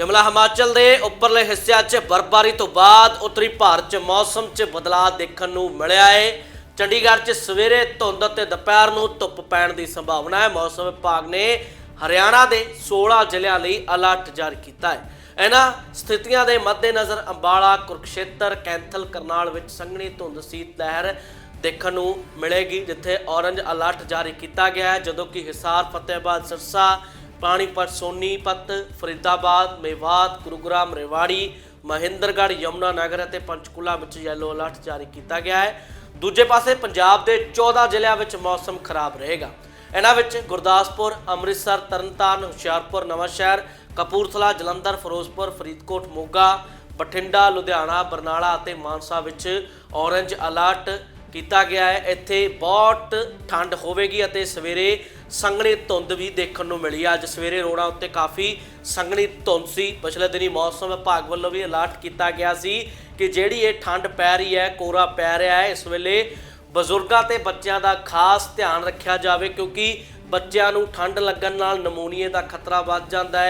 ਸ਼ਿਮਲਾ ਹਿਮਾਚਲ ਦੇ ਉੱਪਰਲੇ ਹਿੱਸਿਆਂ 'ਚ ਬਰਫ਼ਬਾਰੀ ਤੋਂ ਬਾਅਦ ਉੱਤਰੀ ਭਾਰਤ 'ਚ ਮੌਸਮ 'ਚ ਬਦਲਾਅ ਦੇਖਣ ਨੂੰ ਮਿਲਿਆ ਏ। ਚੰਡੀਗੜ੍ਹ 'ਚ ਸਵੇਰੇ ਧੁੰਦ ਅਤੇ ਦੁਪਹਿਰ ਨੂੰ ਧੁੱਪ ਪੈਣ ਦੀ ਸੰਭਾਵਨਾ ਹੈ। ਮੌਸਮ ਵਿਭਾਗ ਨੇ ਹਰਿਆਣਾ ਦੇ 16 ਜ਼ਿਲ੍ਹਿਆਂ ਲਈ ਅਲਰਟ ਜਾਰੀ ਕੀਤਾ ਹੈ। ਇਹਨਾਂ ਸਥਿਤੀਆਂ ਦੇ ਮੱਦੇਨਜ਼ਰ ਅੰਬਾਲਾ, ਕੁਰਕਸ਼ੇਤਰ, ਕੈਂਥਲ, ਕਰਨਾਲ ਵਿੱਚ ਸੰਘਣੀ ਧੁੰਦ ਸੀਤ ਲਹਿਰ ਦੇਖਣ ਨੂੰ ਮਿਲੇਗੀ, ਜਿੱਥੇ ਔਰੰਜ ਅਲਰਟ ਜਾਰੀ ਕੀਤਾ ਗਿਆ ਹੈ, ਜਦੋਂ ਕਿ ਹਿਸਾਰ, ਫਤਿਹਬਾਦ, ਸਿਰਸਾ ਪਾਣੀਪਤ, ਸੋਨੀਪਤ, ਫਰੀਦਾਬਾਦ, ਮੇਵਾਤ, ਗੁਰੂਗ੍ਰਾਮ, ਰੇਵਾੜੀ, ਮਹਿੰਦਰਗੜ੍ਹ, ਯਮੁਨਾ ਨਗਰ ਅਤੇ ਪੰਚਕੂਲਾ ਵਿੱਚ ਯੈਲੋ ਅਲਰਟ ਜਾਰੀ ਕੀਤਾ ਗਿਆ ਹੈ। ਦੂਜੇ ਪਾਸੇ ਪੰਜਾਬ ਦੇ 14 ਜ਼ਿਲ੍ਹਿਆਂ ਵਿੱਚ ਮੌਸਮ ਖਰਾਬ ਰਹੇਗਾ। ਇਹਨਾਂ ਵਿੱਚ ਗੁਰਦਾਸਪੁਰ, ਅੰਮ੍ਰਿਤਸਰ, ਤਰਨਤਾਰਨ, ਹੁਸ਼ਿਆਰਪੁਰ, ਨਵਾਂਸ਼ਹਿਰ, ਕਪੂਰਥਲਾ, ਜਲੰਧਰ, ਫਿਰੋਜ਼ਪੁਰ, ਫਰੀਦਕੋਟ, ਮੋਗਾ, ਬਠਿੰਡਾ, ਲੁਧਿਆਣਾ, ਬਰਨਾਲਾ ਅਤੇ ਮਾਨਸਾ ਵਿੱਚ ਔਰੰਜ ਅਲਰਟ ਕੀਤਾ ਗਿਆ ਹੈ। ਇੱਥੇ ਬਹੁਤ ਠੰਡ ਹੋਵੇਗੀ ਅਤੇ ਸਵੇਰੇ ਸੰਘਣੀ ਧੁੰਦ ਵੀ ਦੇਖਣ ਨੂੰ ਮਿਲੀ। ਅੱਜ ਸਵੇਰੇ ਰੋਡਾਂ ਉੱਤੇ ਕਾਫੀ ਸੰਘਣੀ ਧੁੰਦ ਸੀ। ਪਿਛਲੇ ਦਿਨੀ ਮੌਸਮ ਵਿਭਾਗ ਵੱਲੋਂ ਵੀ ਅਲਰਟ ਕੀਤਾ ਗਿਆ ਸੀ ਕਿ ਜਿਹੜੀ ਇਹ ਠੰਡ ਪੈ ਰਹੀ ਹੈ ਕੋਰਾ ਪੈ ਰਿਹਾ ਹੈ, ਇਸ ਵੇਲੇ ਬਜ਼ੁਰਗਾਂ ਤੇ ਬੱਚਿਆਂ ਦਾ ਖਾਸ ਧਿਆਨ ਰੱਖਿਆ ਜਾਵੇ ਕਿਉਂਕਿ ਬੱਚਿਆਂ ਨੂੰ ਠੰਡ ਲੱਗਣ ਨਾਲ ਨਮੂਨੀਏ ਦਾ ਖਤਰਾ ਵੱਧ ਜਾਂਦਾ ਹੈ।